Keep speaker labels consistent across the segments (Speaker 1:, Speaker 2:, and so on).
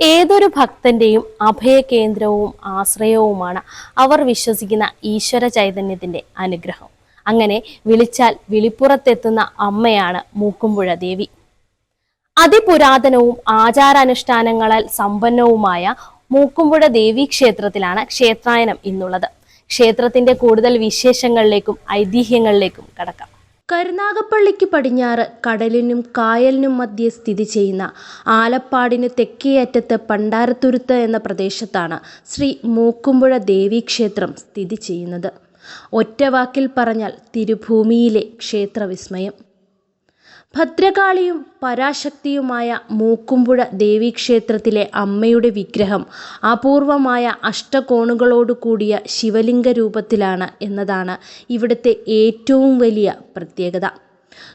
Speaker 1: ഏതൊരു ഭക്തന്റെയും അഭയകേന്ദ്രവും ആശ്രയവുമാണ് അവർ വിശ്വസിക്കുന്ന ഈശ്വര ചൈതന്യത്തിന്റെ അനുഗ്രഹം. അങ്ങനെ വിളിച്ചാൽ വിളിപ്പുറത്തെത്തുന്ന അമ്മയാണ് മൂക്കുമ്പുഴ ദേവി. അതിപുരാതനവും ആചാരാനുഷ്ഠാനങ്ങളാൽ സമ്പന്നവുമായ മൂക്കുമ്പുഴ ദേവി ക്ഷേത്രത്തിലാണ് ക്ഷേത്രായനം ഇന്നുള്ളത്. ക്ഷേത്രത്തിന്റെ കൂടുതൽ വിശേഷങ്ങളിലേക്കും ഐതിഹ്യങ്ങളിലേക്കും കടക്കാം. കരുനാഗപ്പള്ളിക്ക് പടിഞ്ഞാറ് കടലിനും കായലിനും മധ്യേ സ്ഥിതി ചെയ്യുന്ന ആലപ്പാടിന് തെക്കേയറ്റത്ത് പണ്ടാരത്തുരുത്ത് എന്ന പ്രദേശത്താണ് ശ്രീ മൂക്കുമ്പുഴ ദേവീക്ഷേത്രം സ്ഥിതി ചെയ്യുന്നത്. ഒറ്റവാക്കിൽ പറഞ്ഞാൽ തിരുഭൂമിയിലെ ക്ഷേത്രവിസ്മയം. ഭദ്രകാളിയും പരാശക്തിയുമായ മൂക്കുമ്പുഴ ദേവീക്ഷേത്രത്തിലെ അമ്മയുടെ വിഗ്രഹം അപൂർവമായ അഷ്ടകോണുകളോട് കൂടിയ ശിവലിംഗ രൂപത്തിലാണ് എന്നതാണ് ഇവിടുത്തെ ഏറ്റവും വലിയ പ്രത്യേകത.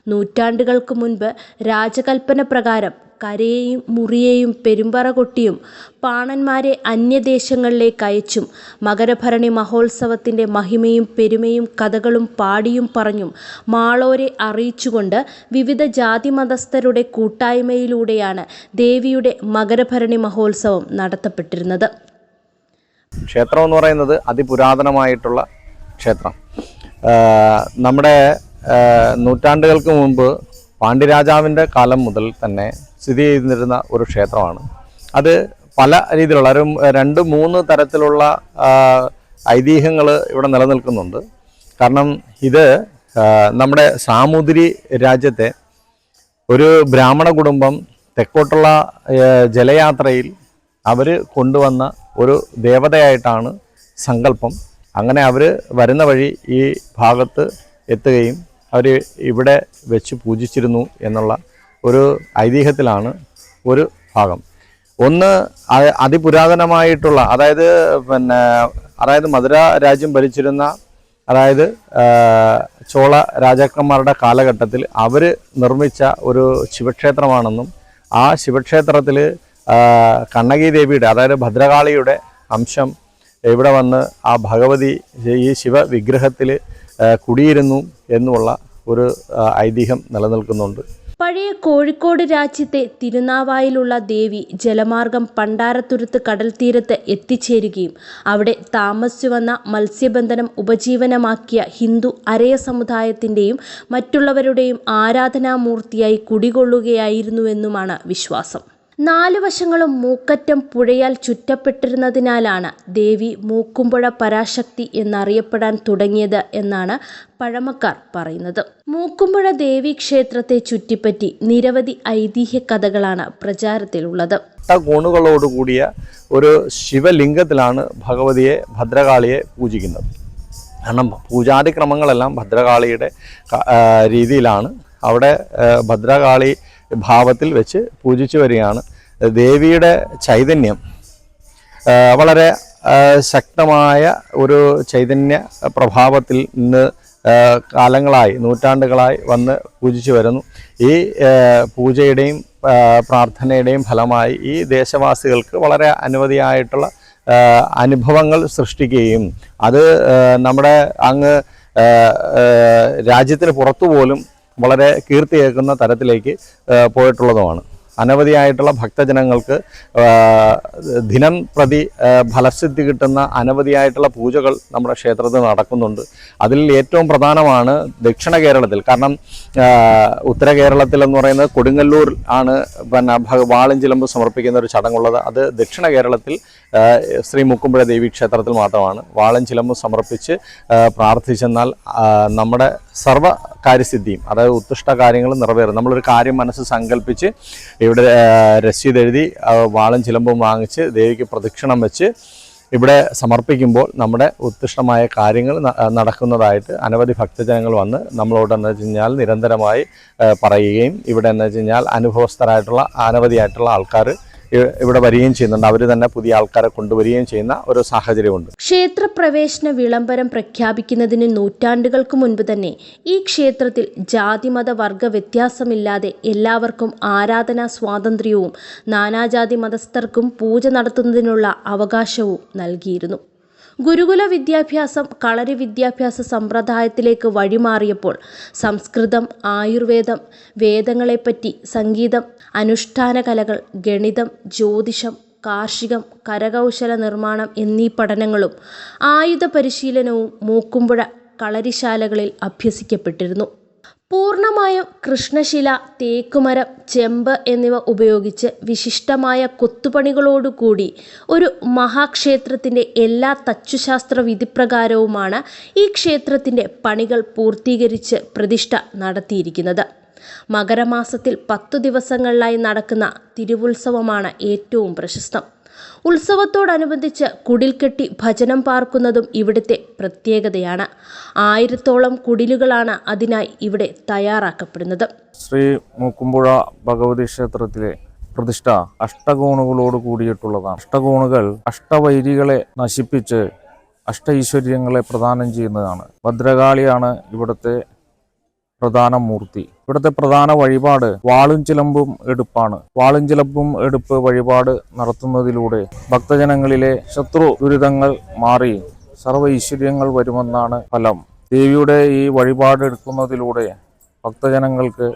Speaker 1: നൂറ്റാണ്ടുകൾക്ക് മുൻപ് രാജകൽപ്പന പ്രകാരം കരയെയും മുറിയേയും പെരുമ്പറ കൊട്ടിയും പാണന്മാരെ അന്യദേശങ്ങളിലേക്ക് അയച്ചും മകരഭരണി മഹോത്സവത്തിന്റെ മഹിമയും പെരുമയും കഥകളും പാടിയും പറഞ്ഞും മാളോരെ അറിയിച്ചുകൊണ്ട് വിവിധ ജാതി മതസ്ഥരുടെ കൂട്ടായ്മയിലൂടെയാണ് ദേവിയുടെ മകരഭരണി മഹോത്സവം നടത്തപ്പെട്ടിരുന്നത്.
Speaker 2: ക്ഷേത്രം എന്ന് പറയുന്നത് അതിപുരാതനമായിട്ടുള്ള ക്ഷേത്രം. നമ്മുടെ നൂറ്റാണ്ടുകൾക്ക് മുമ്പ് പാണ്ഡ്യരാജാവിന്റെ കാലം മുതൽ തന്നെ സ്ഥിതി ചെയ്തിരുന്ന ഒരു ക്ഷേത്രമാണ്. അത് പല രീതിയിലുള്ള ഒരു രണ്ട് മൂന്ന് തരത്തിലുള്ള ഐതിഹ്യങ്ങൾ ഇവിടെ നിലനിൽക്കുന്നുണ്ട്. കാരണം ഇത് നമ്മുടെ സാമൂതിരി രാജ്യത്തെ ഒരു ബ്രാഹ്മണ കുടുംബം തെക്കോട്ടുള്ള ജലയാത്രയിൽ അവർ കൊണ്ടുവന്ന ഒരു ദേവതയായിട്ടാണ് സങ്കല്പം. അങ്ങനെ അവർ വരുന്ന വഴി ഈ ഭാഗത്ത് എത്തുകയും അവർ ഇവിടെ വെച്ച് പൂജിച്ചിരുന്നു എന്നുള്ള ഒരു ഐതിഹ്യത്തിലാണ് ഒരു ഭാഗം. ഒന്ന് അതിപുരാതനമായിട്ടുള്ള അതായത് പിന്നെ അതായത് മധുര രാജ്യം ഭരിച്ചിരുന്ന അതായത് ചോള രാജാക്കന്മാരുടെ കാലഘട്ടത്തിൽ അവർ നിർമ്മിച്ച ഒരു ശിവക്ഷേത്രമാണെന്നും ആ ശിവക്ഷേത്രത്തിൽ കണ്ണകി ദേവിയുടെ അതായത് ഭദ്രകാളിയുടെ അംശം ഇവിടെ വന്ന് ആ ഭഗവതി ഈ ശിവവിഗ്രഹത്തിൽ കുടിയിരുന്നു എന്നുള്ള ഒരു ഐതിഹ്യം നിലനിൽക്കുന്നുണ്ട്.
Speaker 1: പഴയ കോഴിക്കോട് രാജ്യത്തെ തിരുനാവായിലുള്ള ദേവി ജലമാർഗം പണ്ടാരത്തുരുത്ത് കടൽ തീരത്ത് എത്തിച്ചേരുകയും അവിടെ താമസിച്ചു വന്ന മത്സ്യബന്ധനം ഉപജീവനമാക്കിയ ഹിന്ദു അരയ സമുദായത്തിന്റെയും മറ്റുള്ളവരുടെയും ആരാധനാമൂർത്തിയായി കുടികൊള്ളുകയായിരുന്നുവെന്നുമാണ് വിശ്വാസം. നാലു വശങ്ങളും മൂക്കറ്റം പുഴയാൽ ചുറ്റപ്പെട്ടിരുന്നതിനാലാണ് ദേവി മൂക്കുമ്പുഴ പരാശക്തി എന്നറിയപ്പെടാൻ തുടങ്ങിയത് എന്നാണ് പഴമക്കാർ പറയുന്നത്. മൂക്കുമ്പുഴ ദേവി ക്ഷേത്രത്തെ ചുറ്റിപ്പറ്റി നിരവധി ഐതിഹ്യ കഥകളാണ് പ്രചാരത്തിലുള്ളത്.
Speaker 2: കോണുകളോട് കൂടിയ ഒരു ശിവലിംഗത്തിലാണ് ഭഗവതിയെ ഭദ്രകാളിയെ പൂജിക്കുന്നത്. കാരണം പൂജാതി ക്രമങ്ങളെല്ലാം ഭദ്രകാളിയുടെ രീതിയിലാണ്. അവിടെ ഭദ്രകാളി ഭാവത്തിൽ വെച്ച് പൂജിച്ചു വരികയാണ്. ദേവിയുടെ ചൈതന്യം. വളരെ ശക്തമായ ഒരു ചൈതന്യ പ്രഭാവത്തിൽ ഇന്ന് കാലങ്ങളായി നൂറ്റാണ്ടുകളായി വന്ന് പൂജിച്ചു വരുന്നു. ഈ പൂജയുടെയും പ്രാർത്ഥനയുടെയും ഫലമായി ഈ ദേശവാസികൾക്ക് വളരെ അനവധിയായിട്ടുള്ള അനുഭവങ്ങൾ സൃഷ്ടിക്കുകയും അത് നമ്മുടെ അങ്ങ് രാജ്യത്തിന് പുറത്തു പോലും വളരെ കീർത്തിയേക്കുന്ന തരത്തിലേക്ക് പോയിട്ടുള്ളതുമാണ്. അനവധിയായിട്ടുള്ള ഭക്തജനങ്ങൾക്ക് ദിനം പ്രതി ഫലസിദ്ധി കിട്ടുന്ന അനവധിയായിട്ടുള്ള പൂജകൾ നമ്മുടെ ക്ഷേത്രത്തിൽ നടക്കുന്നുണ്ട്. അതിൽ ഏറ്റവും പ്രധാനമാണ് ദക്ഷിണ കേരളത്തിൽ. കാരണം ഉത്തര കേരളത്തിൽ എന്ന് പറയുന്നത് കൊടുങ്ങല്ലൂർ ആണ്. പിന്നെ ഭഗ- വാളും ചിലമ്പ് സമർപ്പിക്കുന്ന ഒരു ചടങ്ങുള്ളത്. അത് ദക്ഷിണ കേരളത്തിൽ ശ്രീ മുക്കുമ്പുഴ ദേവി ക്ഷേത്രത്തിൽ മാത്രമാണ്. വാളഞ്ചിലമ്പ് ചിലമ്പും സമർപ്പിച്ച് പ്രാർത്ഥിച്ചെന്നാൽ നമ്മുടെ സർവ കാര്യസിദ്ധിയും അതായത് ഉത്കൃഷ്ട കാര്യങ്ങൾ നിറവേറും. നമ്മളൊരു കാര്യം മനസ്സ് സങ്കല്പിച്ച് ഇവിടെ രസീത് എഴുതി വാളും ചിലമ്പും വാങ്ങിച്ച് ദേവിക്ക് പ്രദക്ഷിണം വെച്ച് ഇവിടെ സമർപ്പിക്കുമ്പോൾ നമ്മുടെ ഉത്കൃഷ്ടമായ കാര്യങ്ങൾ നടക്കുന്നതായിട്ട് അനവധി ഭക്തജനങ്ങൾ വന്ന് നമ്മളോട് എന്ന് വെച്ച് കഴിഞ്ഞാൽ നിരന്തരമായി പറയുകയും ഇവിടെ എന്ന് വെച്ച് കഴിഞ്ഞാൽ അനുഭവസ്ഥരായിട്ടുള്ള അനവധിയായിട്ടുള്ള ആൾക്കാർ ഇവിടെ വരികയും ചെയ്യുന്നുണ്ട്. അവർ തന്നെ പുതിയ ആൾക്കാരെ കൊണ്ടുവരികയും ചെയ്യുന്ന ഒരു സാഹചര്യമുണ്ട്.
Speaker 1: ക്ഷേത്രപ്രവേശന വിളംബരം പ്രഖ്യാപിക്കുന്നതിന് നൂറ്റാണ്ടുകൾക്ക് മുൻപ് തന്നെ ഈ ക്ഷേത്രത്തിൽ ജാതിമത വർഗ വ്യത്യാസമില്ലാതെ എല്ലാവർക്കും ആരാധനാ സ്വാതന്ത്ര്യവും നാനാജാതി മതസ്ഥർക്കും പൂജ നടത്തുന്നതിനുള്ള അവകാശവും നൽകിയിരുന്നു. ഗുരുകുല വിദ്യാഭ്യാസം കളരി വിദ്യാഭ്യാസ സമ്പ്രദായത്തിലേക്ക് വഴിമാറിയപ്പോൾ സംസ്കൃതം ആയുർവേദം വേദങ്ങളെപ്പറ്റി സംഗീതം അനുഷ്ഠാന കലകൾ ഗണിതം ജ്യോതിഷം കാർഷികം കരകൗശല നിർമ്മാണം എന്നീ പഠനങ്ങളും ആയുധ പരിശീലനവും മൂക്കുമ്പുഴ കളരിശാലകളിൽ അഭ്യസിക്കപ്പെട്ടിരുന്നു. പൂർണമായും കൃഷ്ണശില തേക്കുമരം ചെമ്പ് എന്നിവ ഉപയോഗിച്ച് വിശിഷ്ടമായ കൊത്തുപണികളോടുകൂടി ഒരു മഹാക്ഷേത്രത്തിന്റെ എല്ലാ തച്ചുശാസ്ത്ര വിധിപ്രകാരവുമാണ് ഈ ക്ഷേത്രത്തിന്റെ പണികൾ പൂർത്തീകരിച്ച് പ്രതിഷ്ഠ നടത്തിയിരിക്കുന്നത്. മകരമാസത്തിൽ പത്തു ദിവസങ്ങളിലായി നടക്കുന്ന തിരുവുത്സവമാണ് ഏറ്റവും പ്രശസ്തം. ഉത്സവത്തോടനുബന്ധിച്ച് കുടിൽകെട്ടി ഭജനം പാർക്കുന്നതും ഇവിടുത്തെ പ്രത്യേകതയാണ്. ആയിരത്തോളം കുടിലുകളാണ് അതിനായി ഇവിടെ തയ്യാറാക്കപ്പെടുന്നത്.
Speaker 3: ശ്രീ മൂക്കുമ്പുഴ ഭഗവതി ക്ഷേത്രത്തിലെ പ്രതിഷ്ഠ അഷ്ടകോണുകളോട് കൂടിയിട്ടുള്ളതാണ്. അഷ്ടകോണുകൾ അഷ്ടവൈരികളെ നശിപ്പിച്ച് അഷ്ട ഐശ്വര്യങ്ങളെ പ്രദാനം ചെയ്യുന്നതാണ്. ഭദ്രകാളിയാണ് ഇവിടുത്തെ പ്രധാന മൂർത്തി. ഇവിടുത്തെ പ്രധാന വഴിപാട് വാളും ചിലമ്പും എടുപ്പാണ്. വാളും ചിലമ്പും എടുപ്പ് വഴിപാട് നടത്തുന്നതിലൂടെ ഭക്തജനങ്ങളിലെ ശത്രു ദുരിതങ്ങൾ മാറി സർവ ഐശ്വര്യങ്ങൾ വരുമെന്നാണ് ഫലം. ദേവിയുടെ ഈ വഴിപാട് എടുക്കുന്നതിലൂടെ ഭക്തജനങ്ങൾക്ക്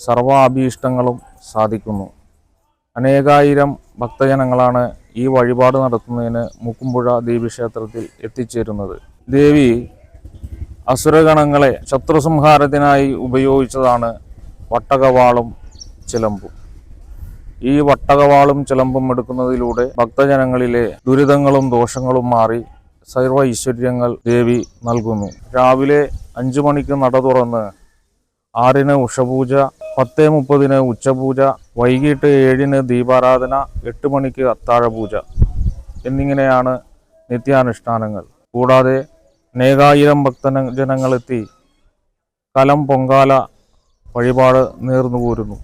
Speaker 3: സർവാഭീഷ്ടങ്ങളും സാധിക്കുന്നു. അനേകായിരം ഭക്തജനങ്ങളാണ് ഈ വഴിപാട് നടത്തുന്നതിന് മുക്കുമ്പുഴ ദേവീക്ഷേത്രത്തിൽ എത്തിച്ചേരുന്നത്. ദേവി അസുരഗണങ്ങളെ ശത്രുസംഹാരത്തിനായി ഉപയോഗിച്ചതാണ് വട്ടകവാളും ചിലമ്പും. ഈ വട്ടകവാളും ചിലമ്പും എടുക്കുന്നതിലൂടെ ഭക്തജനങ്ങളിലെ ദുരിതങ്ങളും ദോഷങ്ങളും മാറി സർവ ഐശ്വര്യങ്ങൾ ദേവി നൽകുന്നു. രാവിലെ അഞ്ചു മണിക്ക് നട തുറന്ന് ആറിന് ഉഷപൂജ പത്ത് മുപ്പതിന് ഉച്ചപൂജ വൈകിട്ട് ഏഴിന് ദീപാരാധന എട്ട് മണിക്ക് അത്താഴപൂജ എന്നിങ്ങനെയാണ് നിത്യാനുഷ്ഠാനങ്ങൾ. കൂടാതെ അനേകായിരം ഭക്തന ജനങ്ങളെത്തി കലം പൊങ്കാല വഴിപാട് നേർന്നു പോരുന്നു.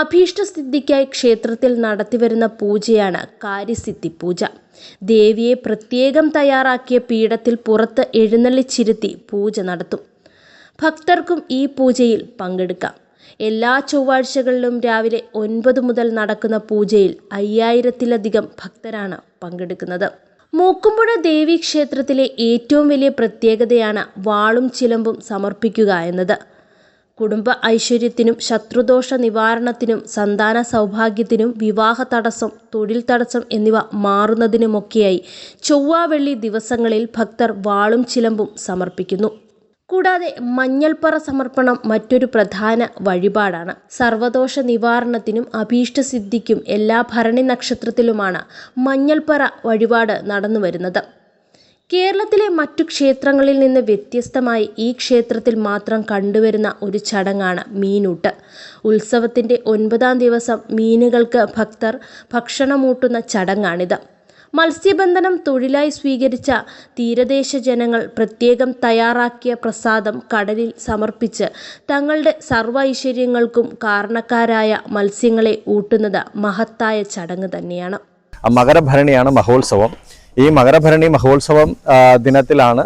Speaker 1: അഭീഷ്ടസിദ്ധിക്കായി ക്ഷേത്രത്തിൽ നടത്തിവരുന്ന പൂജയാണ് കാര്യസിദ്ധി പൂജ. ദേവിയെ പ്രത്യേകം തയ്യാറാക്കിയ പീഠത്തിൽ പുറത്ത് എഴുന്നള്ളിച്ചിരുത്തി പൂജ നടത്തും. ഭക്തർക്കും ഈ പൂജയിൽ പങ്കെടുക്കാം. എല്ലാ ചൊവ്വാഴ്ചകളിലും രാവിലെ ഒൻപത് മുതൽ നടക്കുന്ന പൂജയിൽ അയ്യായിരത്തിലധികം ഭക്തരാണ് പങ്കെടുക്കുന്നത്. മൂക്കുമ്പുഴ ദേവി ക്ഷേത്രത്തിലെ ഏറ്റവും വലിയ പ്രത്യേകതയാണ് വാളും ചിലമ്പും സമർപ്പിക്കുക എന്നത്. കുടുംബ ഐശ്വര്യത്തിനും ശത്രുദോഷ നിവാരണത്തിനും സന്താന സൗഭാഗ്യത്തിനും വിവാഹ തടസ്സം തൊഴിൽ തടസ്സം എന്നിവ മാറുന്നതിനുമൊക്കെയായി ചൊവ്വ വെള്ളി ദിവസങ്ങളിൽ ഭക്തർ വാളും ചിലമ്പും സമർപ്പിക്കുന്നു. കൂടാതെ മഞ്ഞൾപ്പറ സമർപ്പണം മറ്റൊരു പ്രധാന വഴിപാടാണ്. സർവദോഷ നിവാരണത്തിനും അഭീഷ്ടസിദ്ധിക്കും എല്ലാ ഭരണി നക്ഷത്രത്തിലുമാണ് മഞ്ഞൾപ്പറ വഴിപാട് നടന്നു വരുന്നത് കേരളത്തിലെ മറ്റു ക്ഷേത്രങ്ങളിൽ നിന്ന് വ്യത്യസ്തമായി ഈ ക്ഷേത്രത്തിൽ മാത്രം കണ്ടുവരുന്ന ഒരു ചടങ്ങാണ് മീനൂട്ട്. ഉത്സവത്തിന്റെ ഒൻപതാം ദിവസം മീനുകൾക്ക് ഭക്തർ ഭക്ഷണമൂട്ടുന്ന ചടങ്ങാണിത്. മത്സ്യബന്ധനം തൊഴിലായി സ്വീകരിച്ച തീരദേശ ജനങ്ങൾ പ്രത്യേകം തയ്യാറാക്കിയ പ്രസാദം കടലിൽ സമർപ്പിച്ച് തങ്ങളുടെ സർവ ഐശ്വര്യങ്ങൾക്കും കാരണക്കാരായ മത്സ്യങ്ങളെ ഊട്ടുന്നത് മഹത്തായ ചടങ്ങ് തന്നെയാണ്.
Speaker 2: മകരഭരണിയാണ് മഹോത്സവം. ഈ മകരഭരണി മഹോത്സവം ദിനത്തിലാണ്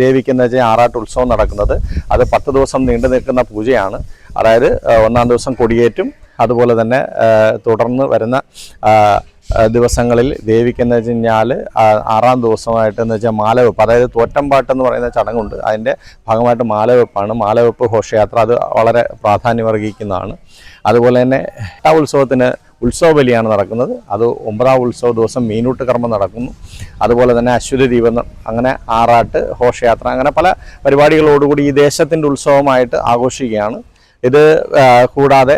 Speaker 2: ദേവിക്ക് എന്ന് വെച്ചാൽ ആറാട്ട് ഉത്സവം നടക്കുന്നത്. അത് പത്ത് ദിവസം നീണ്ടു നിൽക്കുന്ന പൂജയാണ്. അതായത് ഒന്നാം ദിവസം കൊടിയേറ്റും അതുപോലെ തന്നെ തുടർന്ന് വരുന്ന ദിവസങ്ങളിൽ ദേവിക്ക് എന്ന് വെച്ച് കഴിഞ്ഞാൽ ആറാം ദിവസമായിട്ട് എന്ന് വെച്ചാൽ മാലവെപ്പ്. അതായത് തോറ്റമ്പാട്ട് എന്ന് പറയുന്ന ചടങ്ങുണ്ട്. അതിന്റെ ഭാഗമായിട്ട് മാലവെപ്പാണ്. മാലവെപ്പ് ഘോഷയാത്ര അത് വളരെ പ്രാധാന്യമർഹിക്കുന്നതാണ്. അതുപോലെ തന്നെ ഉത്സവത്തിന് ഉത്സവ ബലിയാണ് നടക്കുന്നത്. അത് ഒമ്പതാം ഉത്സവ ദിവസം മീനൂട്ട് കർമ്മം നടക്കുന്നു. അതുപോലെ തന്നെ അശ്വതി ദീപം അങ്ങനെ ആറാട്ട് ഘോഷയാത്ര. അങ്ങനെ പല പരിപാടികളോടുകൂടി ഈ ദേശത്തിന്റെ ഉത്സവമായിട്ട് ആഘോഷിക്കുകയാണ്. ഇത് കൂടാതെ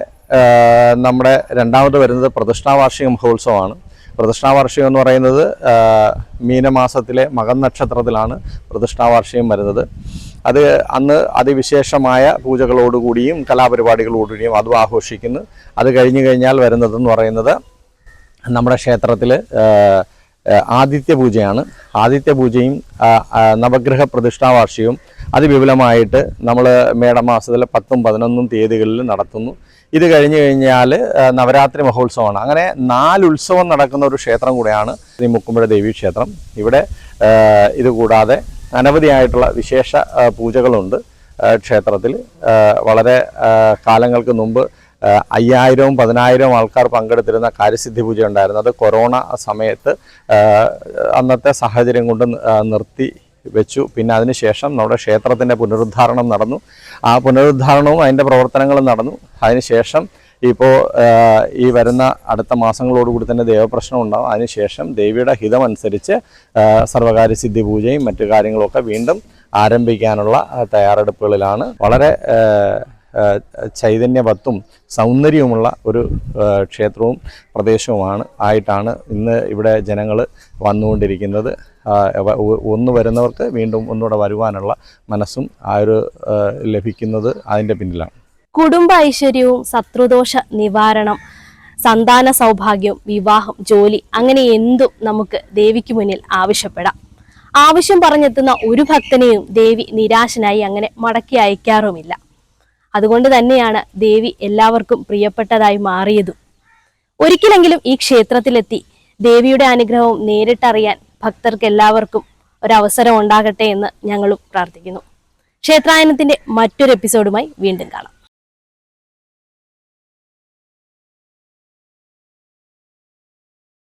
Speaker 2: നമ്മുടെ രണ്ടാമത് വരുന്നത് പ്രതിഷ്ഠാവാർഷിക മഹോത്സവമാണ്. പ്രതിഷ്ഠാവാർഷികം എന്ന് പറയുന്നത് മീനമാസത്തിലെ മകൻ നക്ഷത്രത്തിലാണ് പ്രതിഷ്ഠാവാർഷികം വരുന്നത്. അത് അന്ന് അതിവിശേഷമായ പൂജകളോടുകൂടിയും കലാപരിപാടികളോടുകൂടിയും അതും ആഘോഷിക്കുന്നു. അത് കഴിഞ്ഞു കഴിഞ്ഞാൽ വരുന്നതെന്ന് പറയുന്നത് നമ്മുടെ ക്ഷേത്രത്തിൽ ആദിത്യ പൂജയാണ്. ആദിത്യ പൂജയും നവഗ്രഹ പ്രതിഷ്ഠാവാർഷികവും അതിവിപുലമായിട്ട് നമ്മൾ മേടമാസത്തിലെ പത്തും പതിനൊന്നും തീയതികളിൽ നടത്തുന്നു. ഇത് കഴിഞ്ഞു കഴിഞ്ഞാൽ നവരാത്രി മഹോത്സവമാണ്. അങ്ങനെ നാല് ഉത്സവം നടക്കുന്ന ഒരു ക്ഷേത്രം കൂടെയാണ് ശ്രീ മുക്കുമ്പുഴ ദേവി ക്ഷേത്രം. ഇവിടെ ഇതുകൂടാതെ ഇത് കൂടാതെ അനവധിയായിട്ടുള്ള വിശേഷ പൂജകളുണ്ട് ക്ഷേത്രത്തിൽ. വളരെ കാലങ്ങൾക്ക് മുമ്പ് അയ്യായിരവും പതിനായിരവും ആൾക്കാർ പങ്കെടുത്തിരുന്ന കാര്യസിദ്ധി പൂജ ഉണ്ടായിരുന്നു അത് കൊറോണ സമയത്ത് അന്നത്തെ സാഹചര്യം കൊണ്ട് നിർത്തി വെച്ചു. പിന്നെ അതിനുശേഷം നമ്മുടെ ക്ഷേത്രത്തിന്റെ പുനരുദ്ധാരണം നടന്നു. ആ പുനരുദ്ധാരണവും അതിന്റെ പ്രവർത്തനങ്ങളും നടന്നു. അതിനുശേഷം ഇപ്പോൾ ഈ വരുന്ന അടുത്ത മാസങ്ങളോടുകൂടി തന്നെ ദേവപ്രശ്നം ഉണ്ടാകും അതിനുശേഷം ദേവിയുടെ ഹിതമനുസരിച്ച് സർവകാര്യ സിദ്ധി പൂജയും മറ്റു കാര്യങ്ങളൊക്കെ വീണ്ടും ആരംഭിക്കാനുള്ള തയ്യാറെടുപ്പുകളിലാണ്. വളരെ ചൈതന്യവത്തും സൗന്ദര്യവുമുള്ള ഒരു ക്ഷേത്രവും പ്രദേശവുമാണ് ആയിട്ടാണ് ഇന്ന് ഇവിടെ ജനങ്ങൾ വന്നുകൊണ്ടിരിക്കുന്നത്. ഒന്ന് വരുന്നവർക്ക് വീണ്ടും ഒന്നുകൂടെ വരുവാനുള്ള മനസ്സും ആ ഒരു ലഭിക്കുന്നത് അതിന്റെ പിന്നിലാണ്.
Speaker 1: കുടുംബ ഐശ്വര്യവും ശത്രുദോഷ നിവാരണം സന്താന സൗഭാഗ്യം വിവാഹം ജോലി അങ്ങനെ എന്തും നമുക്ക് ദേവിക്ക് മുന്നിൽ ആവശ്യപ്പെടാം. ആവശ്യം പറഞ്ഞെത്തുന്ന ഒരു ഭക്തനെയും ദേവി നിരാശനായി അങ്ങനെ മടക്കി അയക്കാറുമില്ല. അതുകൊണ്ട് തന്നെയാണ് ദേവി എല്ലാവർക്കും പ്രിയപ്പെട്ടതായി മാറിയതും. ഒരിക്കലെങ്കിലും ഈ ക്ഷേത്രത്തിലെത്തി ദേവിയുടെ അനുഗ്രഹവും നേരിട്ടറിയാൻ ഭക്തർക്ക് എല്ലാവർക്കും ഒരവസരം ഉണ്ടാകട്ടെ എന്ന് ഞങ്ങളും പ്രാർത്ഥിക്കുന്നു. ക്ഷേത്രായനത്തിന്റെ മറ്റൊരു എപ്പിസോഡുമായി വീണ്ടും കാണാം.